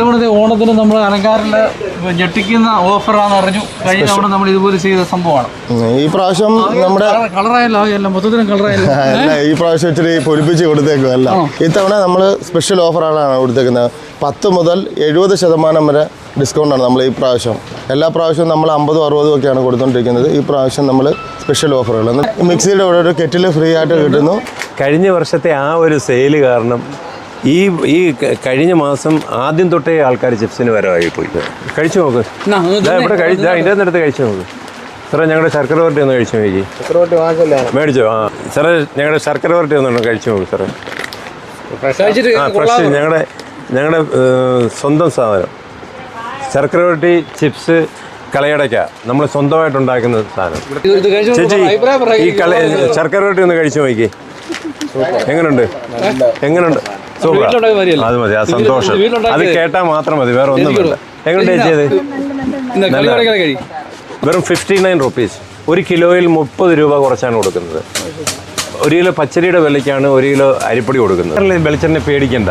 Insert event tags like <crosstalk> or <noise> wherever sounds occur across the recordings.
ഇത്തവണത്തെ ഓണത്തിന് നമ്മൾ അലങ്കാരിന്റെ ഞെട്ടിക്കുന്ന ഓഫറാന്ന് അറിഞ്ഞു. കഴിഞ്ഞ തവണ നമ്മൾ ഇതുപോലെ ചെയ്ത സംഭവമാണ്. ഈ പ്രാവശ്യം നമ്മുടെ കളറായല്ലോ എല്ലാം മൊത്തത്തിലും കളറായല്ലോ. <laughs> അല്ല ഈ പ്രാവശ്യം ഇച്ചിരി പൊലിപ്പിച്ച് കൊടുത്തേക്കും അല്ല ഇത്തവണ നമ്മൾ സ്പെഷ്യൽ ഓഫറാണ് കൊടുത്തേക്കുന്നത്. പത്ത് മുതൽ എഴുപത് ശതമാനം വരെ ഡിസ്കൗണ്ടാണ് നമ്മൾ ഈ പ്രാവശ്യം. എല്ലാ പ്രാവശ്യവും നമ്മൾ അമ്പതും അറുപതും ഒക്കെയാണ് കൊടുത്തുകൊണ്ടിരിക്കുന്നത് ഈ പ്രാവശ്യം നമ്മൾ സ്പെഷ്യൽ ഓഫറുകൾ മിക്സിയുടെ കൂടെ ഒരു കെറ്റിൽ ഫ്രീ ആയിട്ട് കിട്ടുന്നു. കഴിഞ്ഞ വർഷത്തെ ആ ഒരു സെയിൽ കാരണം ഈ ഈ കഴിഞ്ഞ മാസം ആദ്യം തൊട്ടേ ആൾക്കാർ ചിപ്സിന് വരവായി പോയി കഴിച്ചു നോക്ക്. ഇവിടെ കഴിച്ച ഇതിന്റെ അടുത്ത് കഴിച്ചു നോക്ക്. സാറേ ഞങ്ങളുടെ ശർക്കര വരട്ടി ഒന്ന് കഴിച്ചു നോക്കി മേടിച്ചോ? ആ. സാറേ ഞങ്ങളുടെ ശർക്കര വരട്ടി ഒന്ന് കഴിച്ചു നോക്ക് സാറേ. ആ ഫ്രഷ്. ഞങ്ങളുടെ ഞങ്ങളുടെ സ്വന്തം സാധനം. ശർക്കര വരട്ടി ചിപ്സ് കളയടയ്ക്ക. നമ്മൾ സ്വന്തമായിട്ട് ഉണ്ടാക്കുന്ന സാധനം. ഇത് ഇത് കഴിച്ചു ചേച്ചി. ഈ കള ശർക്കര റൊട്ടി ഒന്ന് കഴിച്ചു നോക്കി എങ്ങനെയുണ്ട് എങ്ങനെയുണ്ട്? അത് മതി ആ സന്തോഷം. അത്. കേട്ടാൽ മാത്രം മതി വേറെ ഒന്നും വേണ്ട കളി വെറും ഫിഫ്റ്റി നയൻ റുപ്പീസ് ഒരു കിലോയിൽ മുപ്പത് രൂപ കുറച്ചാണ് കൊടുക്കുന്നത്. ഒരു കിലോ പച്ചരിയുടെ വിലയ്ക്കാണ് ഒരു കിലോ അരിപ്പൊടി കൊടുക്കുന്നത്. വെളിച്ചെണ്ണ പേടിക്കണ്ട.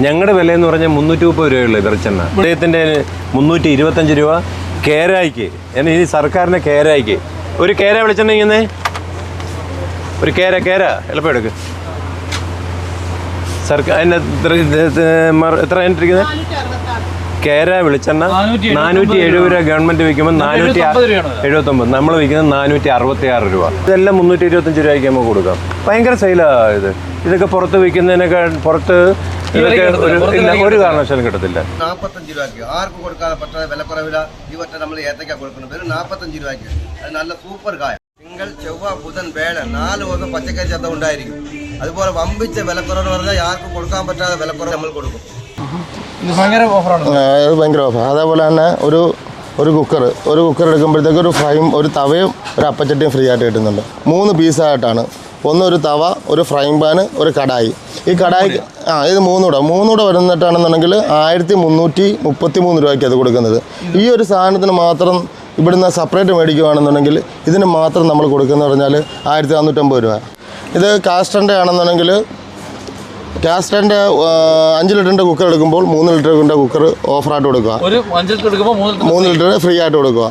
ഞങ്ങളുടെ വില എന്ന് പറഞ്ഞാൽ മുന്നൂറ്റി മുപ്പത് രൂപയുള്ളൂ വെളിച്ചെണ്ണ. അദ്ദേഹത്തിന്റെ മുന്നൂറ്റി ഇരുപത്തഞ്ച് രൂപ കേരായിക്ക്. എന്നാൽ ഇനി സർക്കാരിന്റെ കേരായിക്ക്. ഒരു കേര വെളിച്ചെണ്ണ ഇങ്ങനെ. ഒരു കേര കേര. എളുപ്പം എടുക്ക്. സർക്കാർ എത്ര ഇരിക്കുന്നത് കേര വെളിച്ചെണ്ണ. നാനൂറ്റി എഴുപത് രൂപ ഗവൺമെന്റ് വിൽക്കുമ്പോൾ നാനൂറ്റി എഴുപത്തൊമ്പത് രൂപയാണ്. എഴുപത്തൊമ്പത്. നമ്മൾ വിൽക്കുന്നത് നാനൂറ്റി അറുപത്തി ആറ് രൂപ. ഇതെല്ലാം മുന്നൂറ്റി ഇരുപത്തഞ്ച് രൂപയ്ക്ക് നമുക്ക് കൊടുക്കാം. ഭയങ്കര സെയിലാണ് ഇത്. ഇതൊക്കെ പുറത്ത് വിൽക്കുന്നതിനൊക്കെ പുറത്ത് ഇതൊക്കെ ഒരു ഒരു കാരണവശാലും കിട്ടത്തില്ല. നാൽപ്പത്തഞ്ച് രൂപയ്ക്ക്. ആർക്കും കൊടുക്കാതെ പറ്റാതെ വിലക്കുറവില ഈ വട്ടം നമ്മൾ ഏത്തക്ക കൊടുക്കുന്നത്. വെറും നാൽപ്പത്തഞ്ച് രൂപയ്ക്ക്. അത് നല്ല സൂപ്പർ കായ. തിങ്കൾ ചൊവ്വ ബുധൻ വേള നാല് ദിവസം പച്ചക്കറി ചന്ത ഉണ്ടായിരിക്കും. അതുപോലെ വമ്പിച്ച വിലക്കുറവ് പറഞ്ഞാൽ ആർക്കും കൊടുക്കാൻ പറ്റാതെ വിലക്കുറവ് നമ്മൾ കൊടുക്കും. ഇത് ഭയങ്കര ഓഫറാണ്. അത് ഭയങ്കര ഓഫർ അതേപോലെ തന്നെ ഒരു ഒരു കുക്കർ ഒരു കുക്കർ എടുക്കുമ്പോഴത്തേക്ക് ഒരു ഫ്രൈയും ഒരു തവയും ഒരു അപ്പച്ചട്ടിയും ഫ്രീ ആയിട്ട് കിട്ടുന്നുണ്ട്. മൂന്ന് പീസായിട്ടാണ് ഒന്ന് ഒരു തവ ഒരു ഫ്രൈങ് പാൻ ഒരു കടായി. ഈ കടായി ആ ഇത് മൂന്നൂടെ മൂന്നൂടെ വരുന്നിട്ടാണെന്നുണ്ടെങ്കിൽ ആയിരത്തി മുന്നൂറ്റി മുപ്പത്തി മൂന്ന് രൂപയ്ക്ക് അത് കൊടുക്കുന്നത്. ഈ ഒരു സാധനത്തിന് മാത്രം ഇവിടുന്ന് സെപ്പറേറ്റ് മേടിക്കുകയാണെന്നുണ്ടെങ്കിൽ ഇതിന് മാത്രം നമ്മൾ കൊടുക്കുന്നത് പറഞ്ഞാൽ ആയിരത്തി നാനൂറ്റമ്പത് രൂപ. ഇത് കാസ്റ്ററിന്റെ ആണെന്നുണ്ടെങ്കിൽ കാസ്റ്ററിന്റെ അഞ്ച് ലിറ്ററിന്റെ കുക്കർ എടുക്കുമ്പോൾ മൂന്ന് ലിറ്ററിന്റെ കുക്കർ ഓഫറായിട്ട് കൊടുക്കുക. ഒരു അഞ്ച് ലിറ്റർ എടുക്കുമ്പോൾ മൂന്ന് ലിറ്റർ ഫ്രീ. ആയിട്ട് കൊടുക്കുക.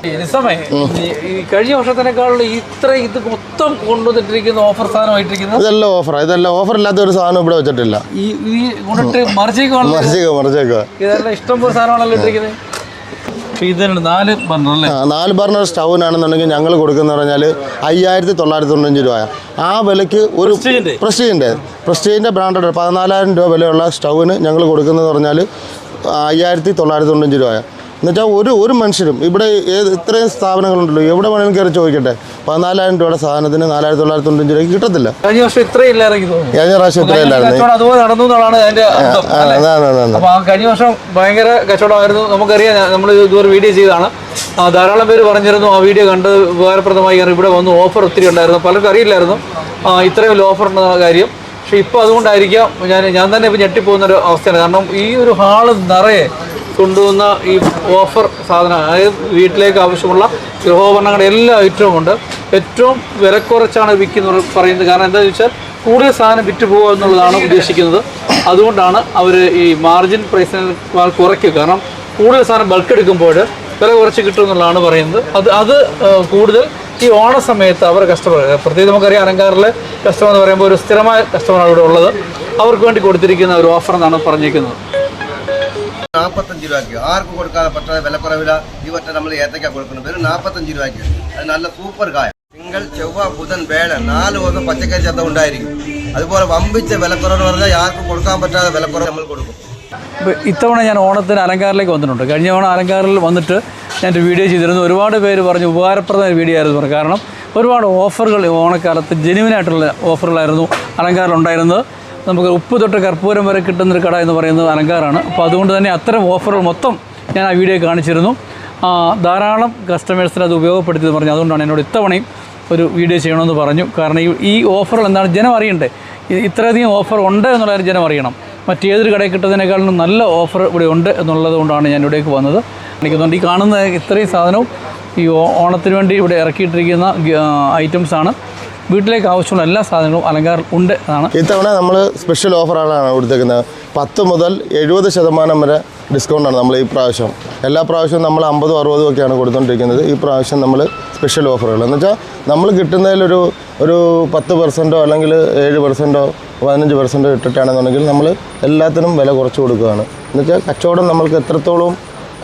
കഴിഞ്ഞ വർഷത്തിനേക്കാളും ഇത്ര ഇത് മൊത്തം കൊണ്ടുവന്നിട്ടിരിക്കുന്ന ഓഫർ സാധനമായിട്ടിരിക്കുന്നത്? ഇതെല്ലാം ഓഫറാണ് ഇതെല്ലാം ഓഫർ ഇല്ലാത്ത ഒരു സാധനം ഇവിടെ വെച്ചിട്ടില്ല. ഈ മറിച്ചേക്കാണല്ലോ മറിച്ചേക്കുക മറിച്ചേക്കുക ഇതെല്ലാം ഇഷ്ടം പോലെ സാധനമാണല്ലോ ഇട്ടിരിക്കുന്നത്. നാല് ബർണർ അല്ലേ? നാല് ബർണർ സ്റ്റൗവിനാണെന്നുണ്ടെങ്കിൽ ഞങ്ങൾ കൊടുക്കുന്ന പറഞ്ഞാൽ അയ്യായിരത്തി തൊള്ളായിരത്തി തൊണ്ണൂറ്റഞ്ച് രൂപ ആ വിലയ്ക്ക് ഒരു? പ്രസ്റ്റീജിന്റെ പ്രസ്റ്റീജിന്റെ ബ്രാൻഡഡ് പതിനാലായിരം രൂപ വിലയുള്ള സ്റ്റൗവിന് ഞങ്ങൾ കൊടുക്കുന്നത് പറഞ്ഞാൽ അയ്യായിരത്തി തൊള്ളായിരത്തി തൊണ്ണൂറ്റഞ്ച് രൂപ എന്നുവെച്ചാൽ ഒരു ഒരു മനുഷ്യരും ഇവിടെ ഏത് ഇത്രയും സ്ഥാപനങ്ങളുണ്ടല്ലോ എവിടെ വേണമെങ്കിലും കയറി ചോദിക്കട്ടെ. പതിനാലായിരം രൂപയുടെ സാധനത്തിന് നാലായിരത്തി തൊള്ളായിരത്തി തൊണ്ണൂറ്റഞ്ച് രൂപയ്ക്ക് കിട്ടത്തില്ല. കഴിഞ്ഞ വർഷം ഇത്രയും തോന്നുന്നു. കഴിഞ്ഞ പ്രാവശ്യം ഇത്രയില്ലായിരുന്നു അതുപോലെ നടന്നു എന്നുള്ളതാണ് അതിന്റെ കഴിഞ്ഞ വർഷം ഭയങ്കര കച്ചവടമായിരുന്നു. നമുക്കറിയാം നമ്മൾ ഇതുവരെ വീഡിയോ ചെയ്തതാണ്. ധാരാളം പേര് പറഞ്ഞിരുന്നു ആ വീഡിയോ കണ്ട് ഉപകാരപ്രദമായി ഇവിടെ വന്നു ഓഫർ ഒത്തിരി ഉണ്ടായിരുന്നു. പലർക്കും അറിയില്ലായിരുന്നു ഇത്രയും വലിയ ഓഫർ ഉണ്ടെന്ന കാര്യം. പക്ഷെ ഇപ്പോൾ അതുകൊണ്ടായിരിക്കാം ഞാൻ ഞാൻ തന്നെ ഇപ്പോൾ ഞെട്ടിപ്പോകുന്ന ഒരു അവസ്ഥയാണ്. കാരണം ഈ ഒരു ഹാൾ നിറയെ കൊണ്ടുവന്ന ഈ ഓഫർ സാധനം അതായത് വീട്ടിലേക്ക് ആവശ്യമുള്ള ഗൃഹോപകരണങ്ങളുടെ എല്ലാ ഐറ്റവും ഉണ്ട്. ഏറ്റവും വിലക്കുറച്ചാണ് വിൽക്കുന്നത് പറയുന്നത്. കാരണം എന്താണെന്ന് വെച്ചാൽ കൂടുതൽ സാധനം വിറ്റ് പോകുക എന്നുള്ളതാണ് ഉദ്ദേശിക്കുന്നത്. അതുകൊണ്ടാണ് അവർ ഈ മാർജിൻ പ്രൈസിന് കുറയ്ക്കുക. കാരണം കൂടുതൽ സാധനം ബൾക്ക് എടുക്കുമ്പോൾ വില കുറച്ച് കിട്ടും എന്നുള്ളതാണ് പറയുന്നത്. അത് അത് കൂടുതൽ ഈ ഓണ സമയത്ത് അവർ കസ്റ്റമർ പ്രത്യേകിച്ച് നമുക്കറിയാം അലങ്കാറിലെ കസ്റ്റമർ എന്ന് പറയുമ്പോൾ ഒരു സ്ഥിരമായ കസ്റ്റമറാണ് ഇവിടെ ഉള്ളത്. അവർക്ക് വേണ്ടി കൊടുത്തിരിക്കുന്ന ഒരു ഓഫർ എന്നാണ് പറഞ്ഞിരിക്കുന്നത്. നാൽപ്പത്തഞ്ച് രൂപയ്ക്ക്. ആർക്കും കൊടുക്കാതെ പറ്റാതെ വിലക്കുറവില ഈ വട്ടം നമ്മൾ ഏത്തയ്ക്ക കൊടുക്കുന്നത്. വെറും നാൽപ്പത്തഞ്ച് രൂപയ്ക്ക്. അത് നല്ല സൂപ്പർ കായ. തിങ്കൾ ചൊവ്വ ബുധൻ വേള നാല് ദിവസം പച്ചക്കറി ചത്ത ഉണ്ടായിരിക്കും. അതുപോലെ വമ്പിച്ച വിലക്കുറവ് പറഞ്ഞാൽ ആർക്കും കൊടുക്കാൻ പറ്റാതെ വിലക്കുറവ് നമ്മൾ കൊടുക്കും. ഇത്തവണ ഞാൻ ഓണത്തിന് അലങ്കാറിലേക്ക് വന്നിട്ടുണ്ട്. കഴിഞ്ഞ ഓണം അലങ്കാറിൽ വന്നിട്ട് ഞാൻ ഒരു വീഡിയോ ചെയ്തിരുന്നു. ഒരുപാട് പേര് പറഞ്ഞു ഉപകാരപ്രദമായ വീഡിയോ ആയിരുന്നു കാരണം ഒരുപാട് ഓഫറുകൾ ഓണക്കാലത്ത് ജെനുവിനായിട്ടുള്ള ഓഫറുകളായിരുന്നു അലങ്കാറിലുണ്ടായിരുന്നത് നമുക്ക് ഉപ്പ് തൊട്ട് കർപ്പൂരം വരെ കിട്ടുന്നൊരു കട എന്ന് പറയുന്നത് അലങ്കാറാണ് അപ്പോൾ അതുകൊണ്ട് തന്നെ അത്തരം ഓഫറുകൾ മൊത്തം ഞാൻ ആ വീഡിയോ കാണിച്ചിരുന്നു. ധാരാളം കസ്റ്റമേഴ്സിന് അത് ഉപയോഗപ്പെടുത്തിയെന്ന് പറഞ്ഞു. അതുകൊണ്ടാണ് എന്നോട് ഇത്തവണയും ഒരു വീഡിയോ ചെയ്യണമെന്ന് പറഞ്ഞു. കാരണം ഈ ഈ ഓഫറുകൾ എന്താണ് ജനം അറിയണ്ടേ? ഇത്രയധികം ഓഫർ ഉണ്ട് എന്നുള്ള കാര്യം ജനം അറിയണം. മറ്റേതൊരു കടയിൽ കിട്ടുന്നതിനേക്കാളും നല്ല ഓഫർ ഇവിടെ ഉണ്ട് എന്നുള്ളത് കൊണ്ടാണ് ഞാൻ ഇവിടേക്ക് വന്നത്. എനിക്കുന്നുണ്ട് ഈ കാണുന്ന ഇത്രയും സാധനവും ഈ ഓണത്തിന് വേണ്ടി ഇവിടെ ഇറക്കിയിട്ടിരിക്കുന്ന ഐറ്റംസാണ് വീട്ടിലേക്ക് ആവശ്യമുള്ള എല്ലാ സാധനങ്ങളും അലങ്കാരം ഉണ്ട് എന്നാണ് ഇത്തവണ നമ്മൾ സ്പെഷ്യൽ ഓഫറാണ് കൊടുത്തേക്കുന്നത്. പത്ത് മുതൽ എഴുപത് ശതമാനം വരെ ഡിസ്കൗണ്ടാണ് നമ്മൾ ഈ പ്രാവശ്യം. എല്ലാ പ്രാവശ്യവും നമ്മൾ അമ്പതും അറുപതും ഒക്കെയാണ് കൊടുത്തുകൊണ്ടിരിക്കുന്നത് ഈ പ്രാവശ്യം നമ്മൾ സ്പെഷ്യൽ ഓഫറുകൾ എന്ന് വെച്ചാൽ നമ്മൾ കിട്ടുന്നതിലൊരു ഒരു പത്ത് പെർസെന്റോ അല്ലെങ്കിൽ ഏഴ് പെർസെന്റോ പതിനഞ്ച് പെർസെന്റോ ഇട്ടിട്ടാണെന്നുണ്ടെങ്കിൽ നമ്മൾ എല്ലാത്തിനും വില കുറച്ച് കൊടുക്കുകയാണ്. എന്ന് വെച്ചാൽ കച്ചവടം നമ്മൾക്ക് എത്രത്തോളം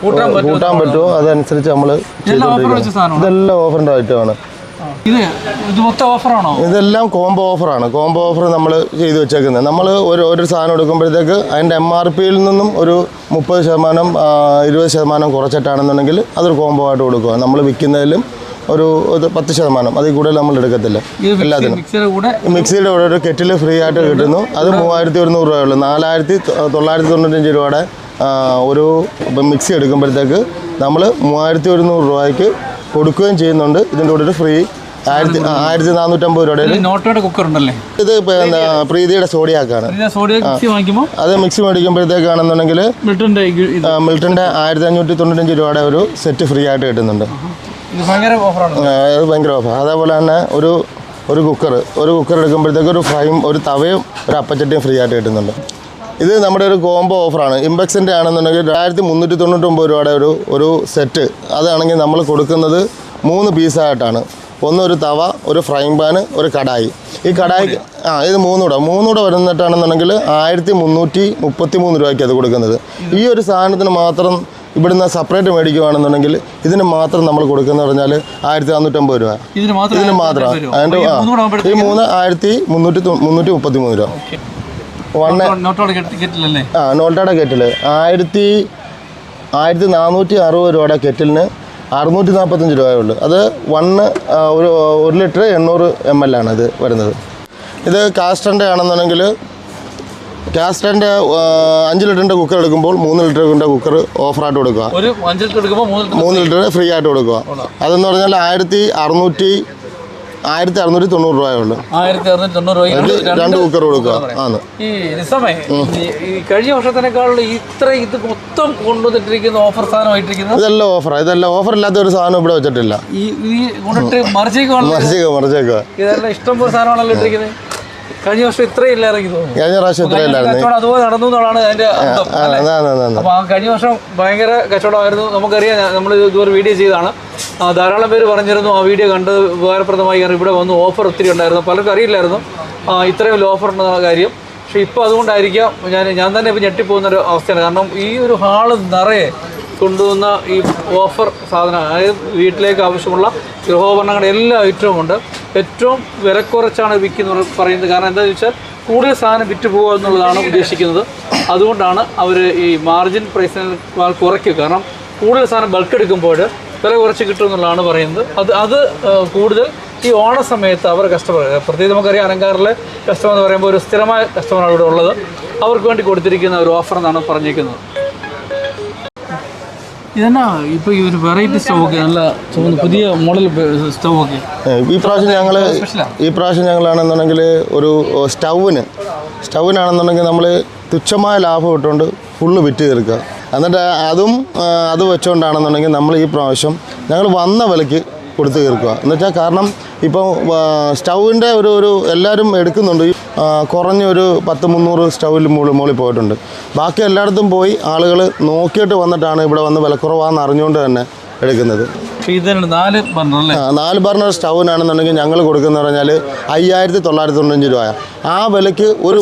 കൂട്ടാൻ പറ്റുമോ അതനുസരിച്ച് നമ്മൾ ഇതെല്ലാം ഓഫറിന്റെ ഐറ്റമാണ് ഇത് ഇത് മൊത്തം ഓഫറാണോ? ഇതെല്ലാം കോംബോ ഓഫറാണ് കോംബോ ഓഫർ നമ്മൾ ചെയ്തു വെച്ചേക്കുന്നത്. നമ്മൾ ഒരു ഒരു സാധനം എടുക്കുമ്പോഴത്തേക്ക് അതിന്റെ എം ആർ പിയിൽ നിന്നും ഒരു മുപ്പത് ശതമാനം ഇരുപത് ശതമാനം കുറച്ചിട്ടാണെന്നുണ്ടെങ്കിൽ അതൊരു കോംബോ ആയിട്ട് കൊടുക്കുക. നമ്മൾ വിൽക്കുന്നതിലും ഒരു പത്ത് ശതമാനം. അതിൽ കൂടുതൽ നമ്മൾ എടുക്കത്തില്ല. എല്ലാത്തിനും. മിക്സിയുടെ കൂടെ? മിക്സിയുടെ കൂടെ ഒരു കെറ്റിൽ ഫ്രീ ആയിട്ട് കിട്ടുന്നു. അത് മൂവായിരത്തി ഒരുന്നൂറ് രൂപയുള്ളൂ നാലായിരത്തി തൊള്ളായിരത്തി തൊണ്ണൂറ്റഞ്ച് രൂപയുടെ ഒരു മിക്സി എടുക്കുമ്പോഴത്തേക്ക് നമ്മൾ മൂവായിരത്തി ഒരുന്നൂറ് രൂപയ്ക്ക് കൊടുക്കുകയും ചെയ്യുന്നുണ്ട്. ഇതിന്റെ കൂടെ ഒരു ഫ്രീ ആയിരത്തി ആയിരത്തി നാനൂറ്റമ്പത് രൂപയുടെ ഇതിൽ കുക്കർ ഉണ്ടല്ലേ? ഇത് പിന്നെ പ്രീതിയുടെ സോഡിയാക്കാണ് അത് മിക്സി മേടിക്കുമ്പോഴത്തേക്കാണെന്നുണ്ടെങ്കിൽ മിൽട്ടന്റെ ആയിരത്തി അഞ്ഞൂറ്റി തൊണ്ണൂറ്റഞ്ച് രൂപയുടെ ഒരു സെറ്റ് ഫ്രീ ആയിട്ട് കിട്ടുന്നുണ്ട്. ഭയങ്കര ഓഫർ അതേപോലെ തന്നെ ഒരു ഒരു കുക്കർ ഒരു കുക്കർ എടുക്കുമ്പോഴത്തേക്ക് ഒരു ഫ്രൈയും ഒരു തവയും ഒരു അപ്പച്ചട്ടിയും ഫ്രീ ആയിട്ട് കിട്ടുന്നുണ്ട്. ഇത് നമ്മുടെ ഒരു കോംബോ ഓഫറാണ് ഇമ്പെക്സിന്റെ ആണെന്നുണ്ടെങ്കിൽ രണ്ടായിരത്തി മുന്നൂറ്റി തൊണ്ണൂറ്റൊമ്പത് രൂപയുടെ ഒരു ഒരു സെറ്റ് അതാണെങ്കിൽ നമ്മൾ കൊടുക്കുന്നത് മൂന്ന് പീസായിട്ടാണ് ഒന്ന് ഒരു തവ ഒരു ഫ്രൈങ് പാൻ ഒരു കടായി. ഈ കടായി ആ ഇത് മൂന്നൂടെ മൂന്നൂടെ വരുന്നിട്ടാണെന്നുണ്ടെങ്കിൽ ആയിരത്തി മുന്നൂറ്റി മുപ്പത്തി മൂന്ന് രൂപയ്ക്ക് അത് കൊടുക്കുന്നത്. ഈ ഒരു സാധനത്തിന് മാത്രം ഇവിടുന്ന് സെപ്പറേറ്റ് മേടിക്കുകയാണെന്നുണ്ടെങ്കിൽ ഇതിന് മാത്രം നമ്മൾ കൊടുക്കുന്നത് പറഞ്ഞാൽ ആയിരത്തി നാനൂറ്റമ്പത് രൂപ. ഇതിന് മാത്രം ഇതിന് മാത്രം. അതിന്റെ ആ ഈ മൂന്ന് ആയിരത്തി മുന്നൂറ്റി മുന്നൂറ്റി മുപ്പത്തി മൂന്ന് രൂപ വൺ ആ നോൾട്ടയുടെ കെറ്റിൽ ആയിരത്തി ആയിരത്തി നാനൂറ്റി അറുപത് രൂപയുടെ കെറ്റിലിന് അറുന്നൂറ്റി നാൽപ്പത്തഞ്ച് രൂപയേ ഉള്ളൂ. അത് വണ്ണ് ഒരു ഒരു ലിറ്റർ എണ്ണൂറ് എം എൽ ആണ് ഇത് വരുന്നത്. ഇത് കാസ്റ്ററിന്റെ ആണെന്നുണ്ടെങ്കിൽ കാസ്റ്ററിന്റെ അഞ്ച് ലിറ്ററിന്റെ കുക്കർ എടുക്കുമ്പോൾ മൂന്ന് ലിറ്ററിന്റെ കുക്കർ ഓഫറായിട്ട് കൊടുക്കുക. മൂന്ന് ലിറ്റർ ഫ്രീ. ആയിട്ട് കൊടുക്കുക. അതെന്ന് പറഞ്ഞാൽ ആയിരത്തി അറുന്നൂറ്റി ആയിരത്തി അറുന്നൂറ്റി തൊണ്ണൂറ് രൂപയേ ഉള്ളൂ. ആയിരത്തി അറുന്നൂറ്റി തൊണ്ണൂറ് രൂപ. രണ്ട് കുക്കർ കൊടുക്കുക. ആണ്. ഈ നിസമേ ഈ- കഴിഞ്ഞ വർഷത്തിനേക്കാളും ഇത്ര ഇത് മൊത്തം കൊണ്ടുവന്നിട്ടിരിക്കുന്ന ഓഫർ സാധനമായിട്ടിരിക്കുന്നത്? ഇതെല്ലാം ഓഫറാണ് ഇതെല്ലാം ഓഫർ ഇല്ലാത്ത ഒരു സാധനം ഇവിടെ വെച്ചിട്ടില്ല. ഈ ഈ കൊണ്ടിട്ട് മറിച്ചേക്കുക മറിച്ചേക്കുക ഇതെല്ലാം ഇഷ്ടം പോലെ സാധനമാണല്ലോ ഇട്ടിരിക്കുന്നത്. കഴിഞ്ഞ വർഷം ഇത്രയില്ലായിരുന്നു കഴിഞ്ഞ വർഷം ഇത്രയില്ലായിരുന്നു അതുപോലെ നടന്നു എന്നുള്ളതാണ് അതിന്റെ ആ കഴിഞ്ഞ വർഷം ഭയങ്കര കച്ചവടമായിരുന്നു. നമുക്കറിയാം നമ്മൾ ഇതുവരെ വീഡിയോ ചെയ്തതാണ്. ആ, ധാരാളം പേര് പറഞ്ഞിരുന്നു. ആ വീഡിയോ കണ്ടത് ഉപകാരപ്രദമായി കാരണം ഇവിടെ വന്ന് ഓഫർ ഒത്തിരി ഉണ്ടായിരുന്നു. പലർക്കും അറിയില്ലായിരുന്നു. ഇത്രയും വലിയ ഓഫർ ഉണ്ടെന്ന കാര്യം. പക്ഷേ ഇപ്പോൾ അതുകൊണ്ടായിരിക്കാം ഞാൻ ഞാൻ തന്നെ ഇപ്പോൾ ഞെട്ടിപ്പോകുന്ന ഒരു അവസ്ഥയാണ്. കാരണം ഈ ഒരു ഹാൾ നിറയെ കൊണ്ടുവന്ന ഈ ഓഫർ സാധനം അതായത് വീട്ടിലേക്ക് ആവശ്യമുള്ള ഗൃഹോപകരണങ്ങളുടെ എല്ലാ ഐറ്റവും ഉണ്ട്. ഏറ്റവും വിലക്കുറച്ചാണ് വിൽക്കുന്നത് പറയുന്നത്. കാരണം എന്താണെന്ന് വെച്ചാൽ കൂടുതൽ സാധനം വിറ്റ് പോകുക എന്നുള്ളതാണ് ഉദ്ദേശിക്കുന്നത്. അതുകൊണ്ടാണ് അവർ ഈ മാർജിൻ പ്രൈസിനേക്കാൾ കുറയ്ക്കുക. കാരണം കൂടുതൽ സാധനം ബൾക്ക് എടുക്കുമ്പോൾ വില കുറച്ച് കിട്ടും എന്നുള്ളതാണ് പറയുന്നത്. അത് അത് കൂടുതൽ ഈ ഓണ സമയത്ത് അവർ കസ്റ്റമർ പ്രത്യേകിച്ച് നമുക്കറിയാം അലങ്കാറിലെ കസ്റ്റമർ എന്ന് പറയുമ്പോൾ ഒരു സ്ഥിരമായ കസ്റ്റമറാണ് ഇവിടെ ഉള്ളത്. അവർക്ക് വേണ്ടി കൊടുത്തിരിക്കുന്ന ഒരു ഓഫർ എന്നാണ് പറഞ്ഞിരിക്കുന്നത്. ഇതെന്നാ? ഇപ്പൊ ഈ ഒരു വെറൈറ്റി സ്റ്റവ് ഒക്കെ നല്ല പുതിയ മോഡൽ സ്റ്റവ് ഒക്കെ. ഈ പ്രാവശ്യം ഞങ്ങൾ? ഈ പ്രാവശ്യം ഞങ്ങളാണെന്നുണ്ടെങ്കിൽ ഒരു സ്റ്റൗവിന്. സ്റ്റൗവിനാണെന്നുണ്ടെങ്കിൽ നമ്മൾ തുച്ഛമായ ലാഭം ഇട്ടുകൊണ്ട് ഫുള്ള് വിറ്റ് തീർക്കുക. എന്നിട്ട് അതും അത് വെച്ചുകൊണ്ടാണെന്നുണ്ടെങ്കിൽ നമ്മൾ ഈ പ്രാവശ്യം ഞങ്ങൾ വന്ന വിലയ്ക്ക് കൊടുത്തു തീർക്കുക. എന്ന് വെച്ചാൽ കാരണം ഇപ്പോൾ സ്റ്റൗവിന്റെ ഒരു ഒരു എല്ലാവരും എടുക്കുന്നുണ്ട്. കുറഞ്ഞൊരു പത്ത് മുന്നൂറ് സ്റ്റൗവിൽ മുകളിൽ മുകളിൽ പോയിട്ടുണ്ട്. ബാക്കി എല്ലായിടത്തും പോയി ആളുകൾ നോക്കിയിട്ട് വന്നിട്ടാണ് ഇവിടെ വന്ന് വിലക്കുറവാണെന്ന് അറിഞ്ഞുകൊണ്ട് തന്നെ എടുക്കുന്നത്. ഇതിന് നാല് ബർണർ അല്ലേ? നാല് ബർണർ സ്റ്റൗവിനാണെന്നുണ്ടെങ്കിൽ ഞങ്ങൾ കൊടുക്കുന്ന പറഞ്ഞാൽ അയ്യായിരത്തി തൊള്ളായിരത്തി തൊണ്ണൂറ്റഞ്ച് രൂപ ആ വിലയ്ക്ക് ഒരു?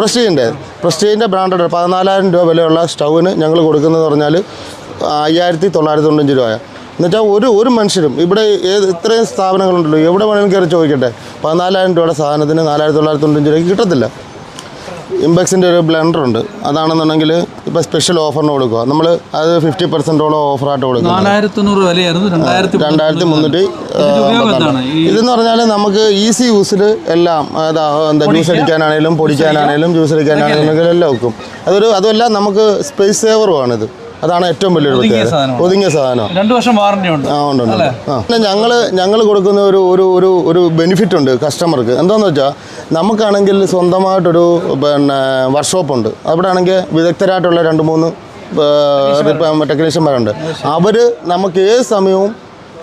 പ്രസ്റ്റീജിന്റെ പ്രസ്റ്റീജിന്റെ ബ്രാൻഡഡ് പതിനാലായിരം രൂപ വിലയുള്ള സ്റ്റൗവിന് ഞങ്ങൾ കൊടുക്കുന്നത് പറഞ്ഞാൽ അയ്യായിരത്തി തൊള്ളായിരത്തി തൊണ്ണൂറ്റഞ്ച് രൂപ എന്നുവെച്ചാൽ ഒരു ഒരു മനുഷ്യരും ഇവിടെ ഏത് ഇത്രയും സ്ഥാപനങ്ങളുണ്ടല്ലോ എവിടെ വേണമെങ്കിലും കയറി ചോദിക്കട്ടെ. പതിനാലായിരം രൂപയുടെ സാധനത്തിന് നാലായിരത്തി തൊള്ളായിരത്തി തൊണ്ണൂറ്റഞ്ച് രൂപയ്ക്ക് കിട്ടത്തില്ല. ഇംബെക്സിന്റെ ഒരു ബ്ലെൻഡർ ഉണ്ട്. അതാണെന്നുണ്ടെങ്കിൽ ഇപ്പോൾ സ്പെഷ്യൽ ഓഫറിന് കൊടുക്കുക. നമ്മൾ അത് ഫിഫ്റ്റി പെർസെന്റോളം ഓഫറായിട്ട് വിലയായിരുന്നു. രണ്ടായിരത്തി മുന്നൂറ്റി ഇതെന്ന് പറഞ്ഞാൽ നമുക്ക് ഈസി യൂസിൽ എല്ലാം അതാ എന്താ ജ്യൂസ് അടിക്കാനാണെങ്കിലും പൊടിക്കാനാണെങ്കിലും ജ്യൂസ് അടിക്കാനാണെങ്കിലും എല്ലാം വെക്കും. അതൊരു അതുമല്ല നമുക്ക് സ്പേസ് സേവറുമാണിത് അതാണ് ഏറ്റവും വലിയൊരു പ്രത്യേകത. ഒതുങ്ങിയ സാധനം രണ്ടു വർഷം വാറണ്ടി ഉണ്ട്. ആ ഉണ്ട് പിന്നെ ഞങ്ങൾ ഞങ്ങൾ കൊടുക്കുന്ന ഒരു ഒരു ഒരു ഒരു ബെനിഫിറ്റ് ഉണ്ട് കസ്റ്റമർക്ക് എന്താണെന്ന് വെച്ചാൽ നമുക്കാണെങ്കിൽ സ്വന്തമായിട്ടൊരു പിന്നെ വർക്ക്ഷോപ്പ് ഉണ്ട്. അവിടെ ആണെങ്കിൽ വിദഗ്ധരായിട്ടുള്ള രണ്ട് മൂന്ന് ടെക്നീഷ്യന്മാരുണ്ട്. അവർ നമുക്ക് ഏത് സമയവും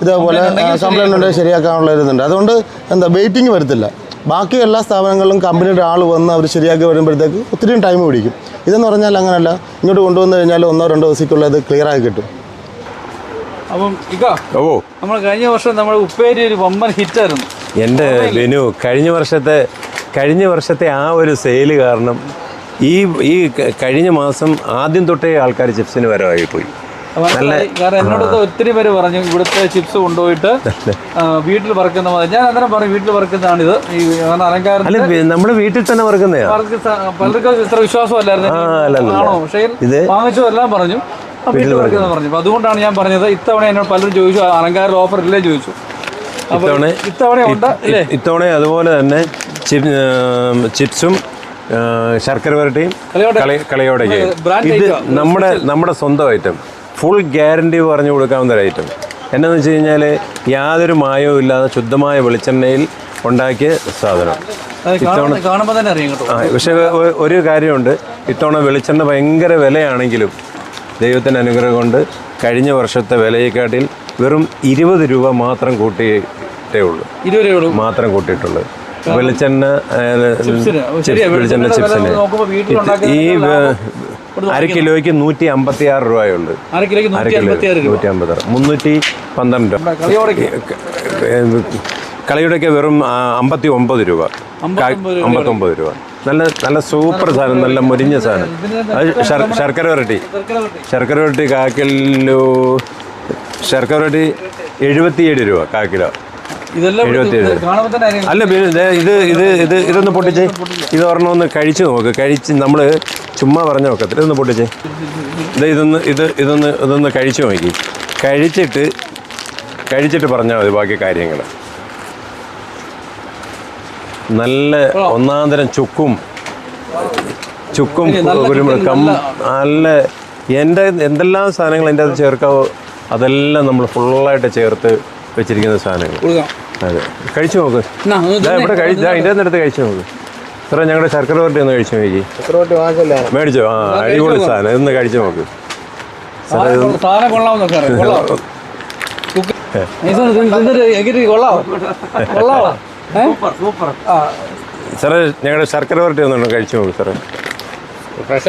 ഇതേപോലെ കംപ്ലൈന്റ് ഉണ്ടെങ്കിൽ ശരിയാക്കാനുള്ള ഇതുണ്ട് അതുകൊണ്ട് എന്താ വെയിറ്റിംഗ് വരത്തില്ല. ബാക്കി എല്ലാ സ്ഥാപനങ്ങളിലും കമ്പനിയുടെ ആൾ വന്ന് അവർ ശരിയാക്കി വരുമ്പോഴത്തേക്ക് ഒത്തിരി ടൈം പിടിക്കും. ഇതെന്ന് പറഞ്ഞാൽ അങ്ങനെയല്ല ഇങ്ങോട്ട് കൊണ്ടുവന്നു കഴിഞ്ഞാൽ ഒന്നോ രണ്ടോ ദിവസത്തേക്കുള്ള ഇത് ക്ലിയറായി കിട്ടും. അപ്പം ഇക്കോ ഓ. നമ്മൾ കഴിഞ്ഞ വർഷം നമ്മുടെ ഉപ്പേരി ഒരു വമ്പൻ ഹിറ്റായിരുന്നു എന്റെ ബിനു കഴിഞ്ഞ വർഷത്തെ കഴിഞ്ഞ വർഷത്തെ ആ ഒരു സെയിൽ കാരണം ഈ ഈ കഴിഞ്ഞ മാസം ആദ്യം തൊട്ടേ ആൾക്കാർ ചിപ്സിന് വരവായി പോയി. കാരണം എന്നോട് ഒത്തിരി പേര് പറഞ്ഞു ഇവിടുത്തെ ചിപ്സ് കൊണ്ടുപോയിട്ട് <laughs> വീട്ടിൽ വറക്കുന്ന ഞാൻ അന്നേരം പറഞ്ഞു വീട്ടിൽ വറക്കുന്നതാണിത്. ഈ അലങ്കാരം നമ്മുടെ വീട്ടിൽ തന്നെ വറുക്കുന്നതാ? പലർക്ക് ഇത്ര വിശ്വാസമല്ലായിരുന്നു. ആണോ? പക്ഷേ വാങ്ങിച്ചു എല്ലാം പറഞ്ഞു. വീട്ടിൽ വറക്കുന്ന പറഞ്ഞു. അപ്പൊ അതുകൊണ്ടാണ് ഞാൻ പറഞ്ഞത് ഇത്തവണ എന്നോട് പലരും ചോദിച്ചു അലങ്കാര ഓഫർ ഇല്ലേ ചോദിച്ചു. ഇത്തവണ ഇത്തവണ ഉണ്ട് ഇത്തവണ അതുപോലെ തന്നെ ചിപ്സും ശർക്കര വരട്ടിയും കളിയോടെ- ഇത് നമ്മുടെ നമ്മുടെ സ്വന്തം ഐറ്റം ഫുൾ ഗ്യാരണ്ടി പറഞ്ഞു കൊടുക്കാവുന്ന ഒരു ഐറ്റം എന്നാന്ന് വെച്ച് കഴിഞ്ഞാൽ യാതൊരു മായവും ഇല്ലാതെ ശുദ്ധമായ വെളിച്ചെണ്ണയിൽ ഉണ്ടാക്കിയ സാധനം. ഇത്തവണ ആ പക്ഷേ ഒരു കാര്യമുണ്ട്. ഇത്തവണ വെളിച്ചെണ്ണ ഭയങ്കര വിലയാണെങ്കിലും ദൈവത്തിന്റെ അനുഗ്രഹം കൊണ്ട് കഴിഞ്ഞ വർഷത്തെ വിലയെക്കാട്ടിൽ വെറും ഇരുപത് രൂപ മാത്രം കൂട്ടിയിട്ടേ ഉള്ളൂ. ഇരുപത് രൂപ മാത്രം കൂട്ടിയിട്ടുള്ളൂ വെളിച്ചെണ്ണ വെളിച്ചെണ്ണ ചിപ്സിന്. ഈ അര കിലോയ്ക്ക് നൂറ്റി അമ്പത്തി ആറ് രൂപയുണ്ട്. അര കിലോയ്ക്ക് അര നൂറ്റി അമ്പത്തി ആറ് മുന്നൂറ്റി പന്ത്രണ്ട് രൂപ. കളിയോടയ്ക്ക് വെറും അമ്പത്തി ഒമ്പത് രൂപ. അമ്പത്തൊമ്പത് രൂപ. രൂപ. നല്ല നല്ല സൂപ്പർ സാധനം നല്ല മുരിഞ്ഞ സാധനം. അത് ശർ- ശർക്കര വരട്ടി. ശർക്കര വരട്ടി. കാ കിലോ ശർക്കര വരട്ടി എഴുപത്തിയേഴ് രൂപ കാ കിലോ. അല്ല ഇത് ഇത് ഇത് ഇതൊന്ന് പൊട്ടിച്ചേ ഇത് ഒരെണ്ണം ഒന്ന് കഴിച്ചു നോക്ക്. കഴിച്ച് നമ്മൾ ചുമ്മാ പറഞ്ഞു നോക്കത്തില്ല. ഇതൊന്ന് പൊട്ടിച്ചേ. ഇത് ഇതൊന്ന് ഇത് ഇതൊന്ന് ഇതൊന്ന് കഴിച്ച് നോക്കി. കഴിച്ചിട്ട് കഴിച്ചിട്ട് പറഞ്ഞാൽ മതി ബാക്കി കാര്യങ്ങൾ. നല്ല ഒന്നാം തരം ചുക്കും ചുക്കും കുരുമുളക് നല്ല- എന്റെ എന്തെല്ലാം സാധനങ്ങൾ എന്റെ അത് ചേർക്കാവോ? അതെല്ലാം നമ്മൾ ഫുള്ളായിട്ട് ചേർത്ത് വെച്ചിരിക്കുന്ന സാധനങ്ങൾ. അതെ. കഴിച്ചു നോക്ക്. ഇവിടെ കഴിച്ചു അതിന്റെ അടുത്ത് കഴിച്ചു നോക്ക്. ഇത്ര ഞങ്ങളുടെ ശർക്കര വരട്ടി ഒന്ന് കഴിച്ചു നോക്കി. മേടിച്ചോ? ആ അടിപൊളി സാധനം. ഇതൊന്ന് കഴിച്ചു നോക്ക്. സാറേ <laughs> ഞങ്ങളുടെ ശർക്കര വരട്ടി ഒന്നും കഴിച്ചു നോക്ക് സാറേ. ഫ്രഷ്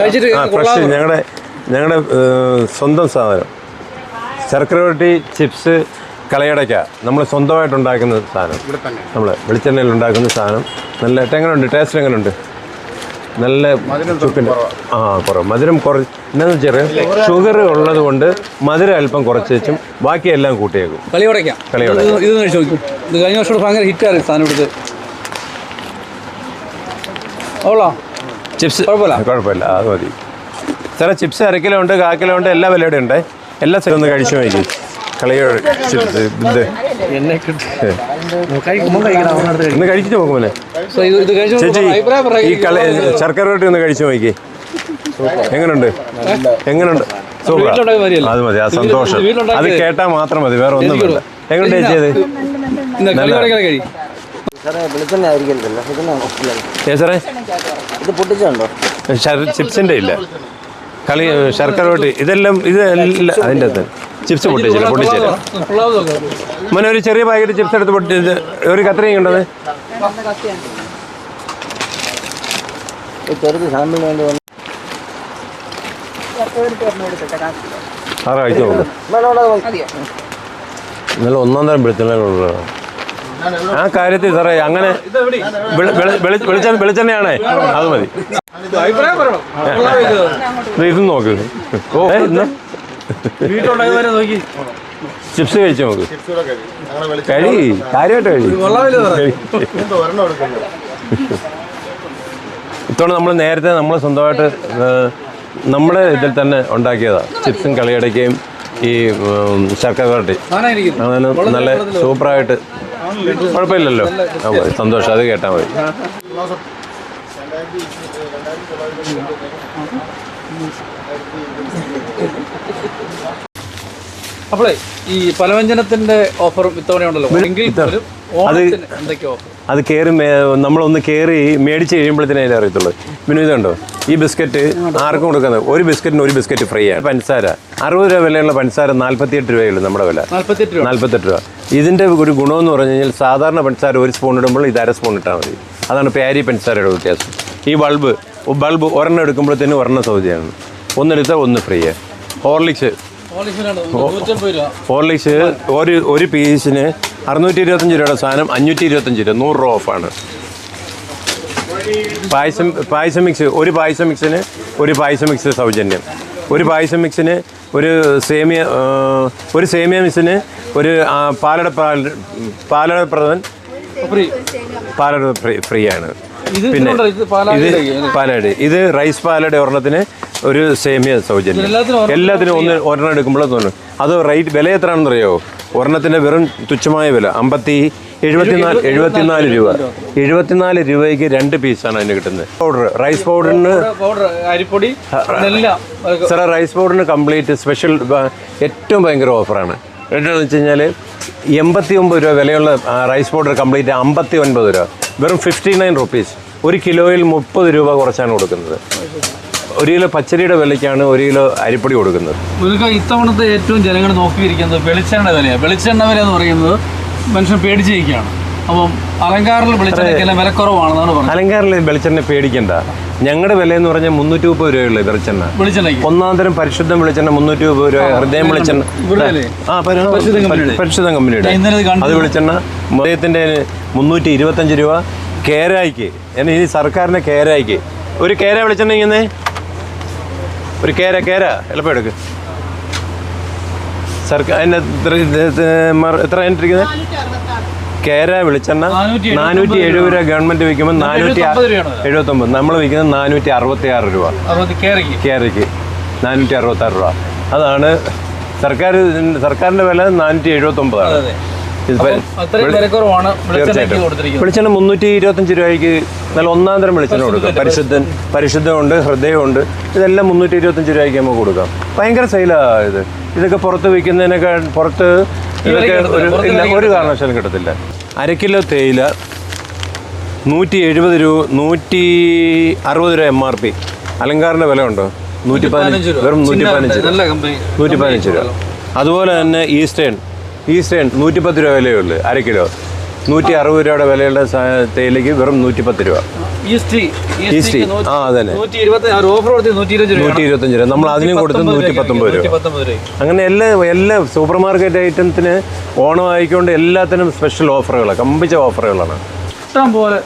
ഞങ്ങളുടെ ഞങ്ങളുടെ സ്വന്തം സാധനം. ശർക്കര വരട്ടി ചിപ്സ് കളയടയ്ക്ക നമ്മൾ സ്വന്തമായിട്ട് ഉണ്ടാക്കുന്ന സാധനം നമ്മൾ വെളിച്ചെണ്ണയിൽ ഉണ്ടാക്കുന്ന സാധനം. നല്ല എങ്ങനെയുണ്ട് ടേസ്റ്റ് എങ്ങനെയുണ്ട് നല്ല ചുക്കിന്റെ ആ കുറവ്. മധുരം കുറച്ച് എന്നാന്ന് വെച്ചാൽ ഷുഗർ ഉള്ളത് കൊണ്ട് മധുരം അല്പം കുറച്ച് വെച്ചും ബാക്കിയെല്ലാം കൂട്ടിയേക്കും. ഇത് ഇത് കഴിച്ചു നോക്കും. ഇത് കഴിഞ്ഞ വർഷം ഭയങ്കര ഹിറ്റാണ് സാധനം എടുത്ത് അവളോ ചിപ്സ്. കുഴപ്പമില്ല. കുഴപ്പമില്ല. അത് മതി. സാറേ ചിപ്സ് അരക്കിലോ കിലോ ഉണ്ട് കാക്കിലോ കിലോ ഉണ്ട് എല്ലാ വിലയുടെ ഉണ്ട് എല്ലാ സ്ഥലം ഒന്ന് കഴിച്ചു നോക്കി കളിയോ ഇന്ന് കഴിച്ചു നോക്കുമല്ലേ ചേച്ചി ഈ കളി ശർക്കര റൊട്ടി ഒന്ന് കഴിച്ചു നോക്കി എങ്ങനെയുണ്ട് എങ്ങനെയുണ്ട് സൂപ്പർ വീട്ടിലുണ്ടാക്കിയ മാതിരിയല്ല. അത് മതി ആ സന്തോഷം. അത് കേട്ടാൽ മാത്രം മതി വേറെ ഒന്നും വേണ്ട. എങ്ങനെയുണ്ട് ചേച്ചി അത്? സാറേ ഇത് പൊട്ടിച്ചുണ്ടോ ചിപ്സിന്റെ ഇല്ല? കളി ശർക്കര റൊട്ടി ഇതെല്ലാം ഇത് അതിന്റെ അകത്ത്. ചിപ്സ് പൊട്ടിച്ചില്ല പൊട്ടിച്ചില്ല മോനെ ഒരു ചെറിയ പാക്കറ്റ് ചിപ്സ് എടുത്ത് പൊട്ടിച്ച് ഒരു കത്രയും ഉണ്ടത് ഈ ചെറുത് സാമ്പിളിന് വേണ്ടി വന്നു ആറ് കഴിച്ചു നോക്കും നല്ല ഒന്നാം തരം വെളിച്ചെണ്ണ ആ കാര്യത്തിൽ സാറേ അങ്ങനെ വെളി- വെളി- വെളി- വെളിച്ചെണ്ണ വെളിച്ചെണ്ണയാണേ. അത് മതി. ഇത്? നോക്ക്. ഓ വീട്ടിലുണ്ടായവരെ നോക്കി. ചിപ്സ് കഴിച്ചു നോക്ക് കഴി. കാര്യമായിട്ട് കഴി. ഇത്തവണ നമ്മൾ നേരത്തെ നമ്മൾ സ്വന്തമായിട്ട് നമ്മുടെ ഇതിൽ തന്നെ ഉണ്ടാക്കിയതാണ് ചിപ്സും കളിയടയ്ക്കയും ഈ ശർക്കര വരട്ടി. അങ്ങനെ നല്ല സൂപ്പറായിട്ട്. കുഴപ്പമില്ലല്ലോ. സന്തോഷം. അത് കേട്ടാൽ മതി. അപ്പോളേ ഈ പലവ്യഞ്ജനത്തിന്റെ ഓഫറും ഇത്തവണ ഉണ്ടല്ലോ. അത് കയറി നമ്മളൊന്ന് കയറി മേടിച്ച് കഴിയുമ്പോഴത്തേനെ അതിൽ അറിയത്തുള്ളൂ. പിന്നെ ഇതുണ്ടോ? ഈ ബിസ്ക്കറ്റ് ആർക്കും കൊടുക്കുന്നത് ഒരു ബിസ്ക്കറ്റിന് ഒരു ബിസ്ക്കറ്റ് ഫ്രീ ആണ്. പഞ്ചസാര അറുപത് രൂപ വിലയുള്ള പഞ്ചസാര നാൽപ്പത്തിയെട്ട് രൂപയുള്ളൂ നമ്മുടെ വില. നാല്പത്തെട്ട് രൂപ. നാൽപ്പത്തെട്ട് രൂപ. ഇതിന്റെ ഒരു ഗുണമെന്ന് പറഞ്ഞു കഴിഞ്ഞാൽ സാധാരണ പഞ്ചസാര ഒരു സ്പൂൺ ഇടുമ്പോൾ ഇത് അര സ്പൂൺ ഇട്ടാൽ മതി. അതാണ് പേരി പഞ്ചസാരയുടെ വ്യത്യാസം. ഈ ബൾബ് ബൾബ് ഒരെണ്ണം എടുക്കുമ്പോഴത്തേനും ഒരെണ്ണം സൗജന്യമാണ് ഒന്നെടുത്താൽ ഒന്ന് ഫ്രീ ഹോർലിക്സ് ഹോർലിക്സ് ഒരു ഒരു പീസിന് അറുന്നൂറ്റി ഇരുപത്തഞ്ച് രൂപയുടെ സാധനം അഞ്ഞൂറ്റി ഇരുപത്തഞ്ച് രൂപ. നൂറ് രൂപ ഓഫാണ്. പായസം പായസം മിക്സ് ഒരു പായസം മിക്സിന് ഒരു പായസം മിക്സ് സൗജന്യം. ഒരു പായസം മിക്സിന് ഒരു സേമിയ ഒരു സേമിയ മിക്സിന് ഒരു പാലട പാലട ഫ്രീ പാലട ഫ്രീ ഫ്രീ ആണ് പിന്നെ ഇത് പാലട ഇത് റൈസ് പാലട ഒരെണ്ണത്തിന് ഒരു സേമിയ സൗജന്യം. എല്ലാത്തിനും ഒന്ന് ഒരെണ്ണം എടുക്കുമ്പോൾ തോന്നും അത് റേറ്റ് വില എത്രയാണെന്ന് അറിയോ ഒരെണ്ണത്തിന്റെ വെറും തുച്ഛമായ വില. അമ്പത്തി എഴുപത്തിനാല് എഴുപത്തിനാല് രൂപ. എഴുപത്തിനാല് രൂപയ്ക്ക് രണ്ട് പീസാണ് അതിന് കിട്ടുന്നത്. പൗഡർ റൈസ് പൗഡറിന് പൗഡർ അരിപ്പൊടി സാറെ റൈസ് പൗഡറിന് കംപ്ലീറ്റ് സ്പെഷ്യൽ ഏറ്റവും ഭയങ്കര ഓഫറാണ് എന്താണെന്ന് വെച്ച് കഴിഞ്ഞാൽ എൺപത്തി ഒമ്പത് രൂപ വിലയുള്ള റൈസ് പൗഡർ കംപ്ലീറ്റ് അമ്പത്തി ഒൻപത് രൂപ. വെറും ഫിഫ്റ്റി നയൻ റുപ്പീസ് ഒരു കിലോയിൽ മുപ്പത് രൂപ കുറച്ചാണ് കൊടുക്കുന്നത്. ഒരു കിലോ പച്ചരിയുടെ വിലയ്ക്കാണ് ഒരു കിലോ അരിപ്പൊടി കൊടുക്കുന്നത്. ഇവർക്ക് ഇത്തവണത്തെ ഏറ്റവും ജനങ്ങൾ നോക്കിയിരിക്കുന്നത് വെളിച്ചെണ്ണ വിലയാണ് വെളിച്ചെണ്ണ വില എന്ന് പറയുന്നത് മനുഷ്യൻ പേടിച്ചിരിക്കുകയാണ്. അപ്പം അലങ്കാറിൽ വെളിച്ചെണ്ണ വില കുറവാണെന്നാണ് പറഞ്ഞത്. അലങ്കാരിൽ വെളിച്ചെണ്ണ പേടിക്കണ്ട. ഞങ്ങളുടെ വില എന്ന് പറഞ്ഞാൽ മുന്നൂറ്റി മുപ്പത് രൂപയുള്ളൂ വെളിച്ചെണ്ണ. വെളിച്ചെണ്ണയ്ക്ക്. ഒന്നാം തരം പരിശുദ്ധം വെളിച്ചെണ്ണ മുന്നൂറ്റി മുപ്പത് രൂപ ഹൃദയം വെളിച്ചെണ്ണ ആ പരിശുദ്ധം കമ്പനിയുടെ. അത് വെളിച്ചെണ്ണ. ഹൃദയത്തിന്റെ മുന്നൂറ്റി ഇരുപത്തഞ്ച് രൂപ കേരായിക്ക്. ഇനി സർക്കാരിന്റെ കേരായിക്ക്. ഒരു കേര വെളിച്ചെണ്ണ ഇങ്ങനെ ഒരു കേര കേര. എളുപ്പം എടുക്ക്. സർക്കാർ എത്ര ഇരിക്കുന്നത് കേര വെളിച്ചെണ്ണ. നാനൂറ്റി എഴുപത് രൂപ. ഗവൺമെന്റ് വിൽക്കുമ്പോൾ നാനൂറ്റി എഴുപത്തി ഒമ്പത് നമ്മൾ വിൽക്കുന്നത് നാനൂറ്റി അറുപത്തി ആറ് രൂപ. കേരയ്ക്ക്. നാനൂറ്റി അറുപത്തി ആറ് രൂപ. അതാണ് സർക്കാർ സർക്കാരിന്റെ വില നാനൂറ്റി എഴുപത്തൊമ്പതാണ്. അതെ. വെളിച്ചെണ്ണ മുന്നൂറ്റി ഇരുപത്തഞ്ച് രൂപയ്ക്ക് നല്ല ഒന്നാം തരം വെളിച്ചെണ്ണ കൊടുക്കാം. പരിശുദ്ധൻ പരിശുദ്ധമുണ്ട് ഹൃദയമുണ്ട്. ഇതെല്ലാം മുന്നൂറ്റി ഇരുപത്തഞ്ച് രൂപയ്ക്ക് നമുക്ക് കൊടുക്കാം. ഭയങ്കര സെയിലാണ് ഇത്. ഇതൊക്കെ പുറത്ത് വിൽക്കുന്നതിനൊക്കെ പുറത്ത് ഇതൊക്കെ ഒരു ഇല്ല ഒരു കാരണവശാലും കിട്ടത്തില്ല. അര കിലോ തേയില നൂറ്റി എഴുപത് രൂപ നൂറ്റി അറുപത് രൂപ എം ആർ പി. അലങ്കാറിന്റെ വില ഉണ്ടോ നൂറ്റി പതിനഞ്ച്. വെറും നൂറ്റി പതിനഞ്ച് നൂറ്റി പതിനഞ്ച് രൂപ. അതുപോലെ തന്നെ ഈസ്റ്റേൺ. ഈസ്റ്റേൺ നൂറ്റിപ്പത്ത് രൂപ വിലയുള്ളൂ അര കിലോ. നൂറ്റി അറുപത് രൂപയുടെ വിലയുള്ള തേയിലേക്ക് തേയിലയ്ക്ക് വെറും നൂറ്റിപ്പത്ത് രൂപ. ഈസ്റ്റ് ആ അതന്നെ. നൂറ്റി ഇരുപത്തഞ്ച് രൂപ. നമ്മൾ അതിനും കൊടുത്ത് നൂറ്റി പത്തൊമ്പത് രൂപ. അങ്ങനെ എല്ലാ എല്ലാ സൂപ്പർ മാർക്കറ്റ് ഐറ്റത്തിന് ഓണം ആയിക്കൊണ്ട് എല്ലാത്തിനും സ്പെഷ്യൽ ഓഫറുകളാണ് കമ്പിച്ച ഓഫറുകളാണ്. ഇഷ്ടം പോലെ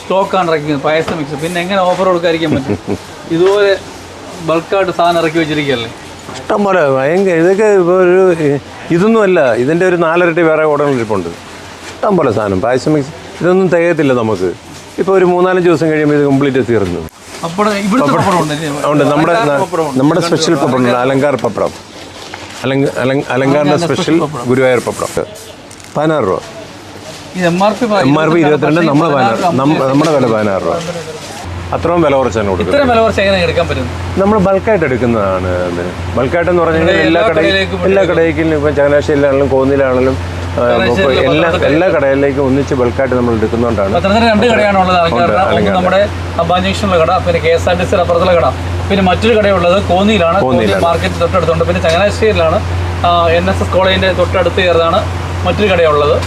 സ്റ്റോക്കാണ് ഇറക്കിയത് പായസം മിക്സ് പിന്നെ എങ്ങനെ ഓഫർ കൊടുക്കാതിരിക്കാൻ പറ്റും? <laughs> ഇതുപോലെ ബൾക്കായിട്ട് സാധനം ഇറക്കി വെച്ചിരിക്കുകയല്ലേ? ഇഷ്ടം പോലെ. ഭയങ്കര ഇതൊക്കെ ഇപ്പോൾ ഒരു ഇതൊന്നുമല്ല ഇതിന്റെ ഒരു നാലരട്ടി വേറെ ഓടങ്ങളിരിപ്പുണ്ട് ഇഷ്ടം പോലെ സാധനം പായസം മിക്സ് ഇതൊന്നും തികയത്തില്ല നമുക്ക്. ഇപ്പോൾ ഒരു മൂന്നാലഞ്ച് ദിവസം കഴിയുമ്പോൾ ഇത് കംപ്ലീറ്റ് തീർന്നു. ഉണ്ട് നമ്മുടെ. നമ്മുടെ സ്പെഷ്യൽ പപ്പടം അലങ്കാർ പപ്പടം. അലങ്ക അലങ്ക അലങ്കാറിന്റെ സ്പെഷ്യൽ ഗുരുവായൂർ പപ്പടം. പതിനാറ് രൂപ. M R P M R P ഇരുപത്തിരണ്ട് നമ്മുടെ പതിനാറ് നമ്മുടെ വില പതിനാറ് രൂപ. അത്രയും വില കുറച്ച് തന്നെ ഇത്രയും വില കുറച്ച് എങ്ങനെ എടുക്കാൻ പറ്റും? നമ്മൾ ബൾക്കായിട്ട് എടുക്കുന്നതാണ് ബൾക്കായിട്ട് എന്ന് പറഞ്ഞാൽ എല്ലാ കടയിലേക്കും എല്ലാ കടയിലേക്കും ഇപ്പം ചങ്ങനാശ്ശേരിയിലാണെങ്കിലും കോന്നിയിലാണെങ്കിലും എല്ലാ എല്ലാ കടയിലേക്കും ഒന്നിച്ച് ബൾക്കായിട്ട് നമ്മൾ എടുക്കുന്നതുകൊണ്ടാണ് രണ്ട് കടയാണ് ഉള്ളത് അലങ്കാരുടെ നമ്മുടെ ജംഗ്ഷനിലെ കട പിന്നെ K S R T C അപ്പുറത്തുള്ള കട. പിന്നെ മറ്റൊരു കടയുള്ളത് കോന്നിയിലാണ്. കോന്നി മാർക്കറ്റ് തൊട്ടടുത്തുണ്ട്. പിന്നെ ചങ്ങനാശ്ശേരിയിലാണ് എൻ എസ് എസ് കോളേജിന്റെ തൊട്ടടുത്ത് ചേർന്നാണ് മറ്റൊരു കടയുള്ളത്.